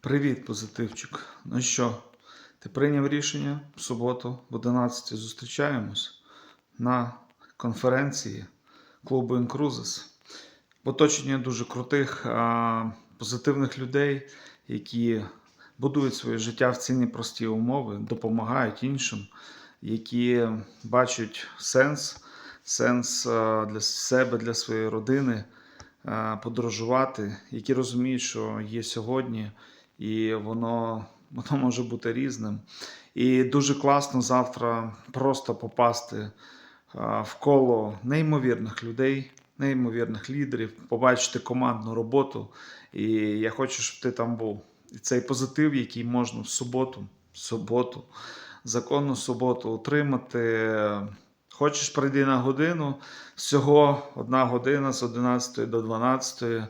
Привіт, позитивчик. Ну що, ти прийняв рішення в суботу в 11 зустрічаємось на конференції клубу. В оточенні дуже крутих, а, позитивних людей, які будують своє життя в ці непрості умови, допомагають іншим, які бачать сенс, сенс для себе, для своєї родини подорожувати, які розуміють, що є сьогодні, і воно, воно може бути різним. І дуже класно завтра просто попасти в коло неймовірних людей, неймовірних лідерів, побачити командну роботу. І я хочу, щоб ти там був. І цей позитив, який можна в суботу, в суботу, законну суботу отримати. Хочеш прийти на годину, всього одна година з 11 до 12.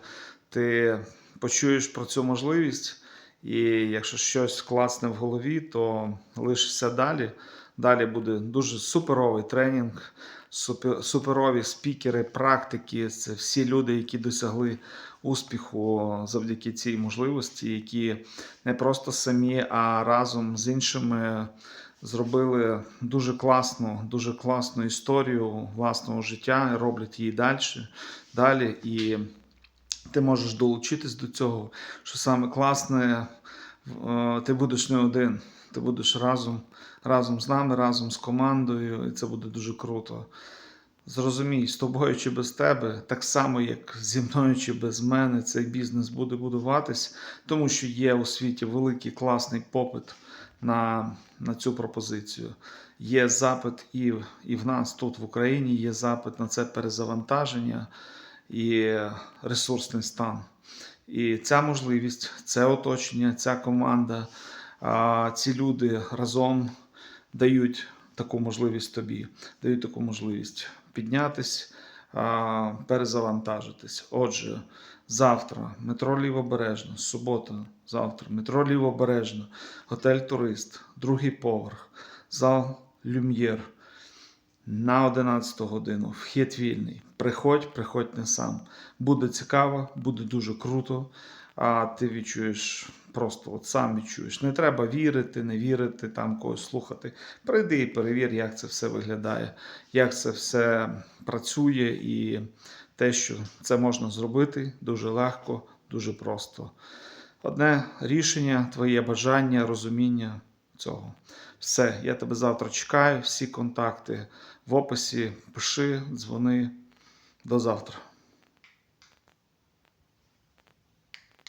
Ти почуєш про цю можливість, і якщо щось класне в голові, то лишишся далі. Далі буде дуже суперовий тренінг, супер, суперові спікери, практики. Це всі люди, які досягли успіху завдяки цій можливості, які не просто самі, а разом з іншими зробили дуже класну, дуже класну історію власного життя, роблять її далі. далі. І ти можеш долучитись до цього. Що саме класне, е, ти будеш не один. Ти будеш разом, разом з нами, разом з командою, і це буде дуже круто. Зрозумій, з тобою чи без тебе, так само, як зі мною чи без мене, цей бізнес буде будуватись, тому що є у світі великий класний попит на, на цю пропозицію. Є запит і, і в нас тут в Україні, є запит на це перезавантаження і ресурсний стан. І ця можливість, це оточення, ця команда, ці люди разом дають таку можливість тобі, дають таку можливість піднятись, перезавантажитись. Отже, завтра метро Лівобережно, субота, завтра метро Лівобережно, готель Турист, другий поверх, зал Люм'єр. На 11 годину вхід вільний. Приходь, приходь не сам. Буде цікаво, буде дуже круто. А ти відчуєш просто от сам відчуєш. Не треба вірити, не вірити, там когось слухати. Прийди і перевір, як це все виглядає, як це все працює, і те, що це можна зробити дуже легко, дуже просто. Одне рішення, твоє бажання, розуміння цього. Все, я тебе завтра чекаю. Всі контакти в описі. Пиши, дзвони. До завтра.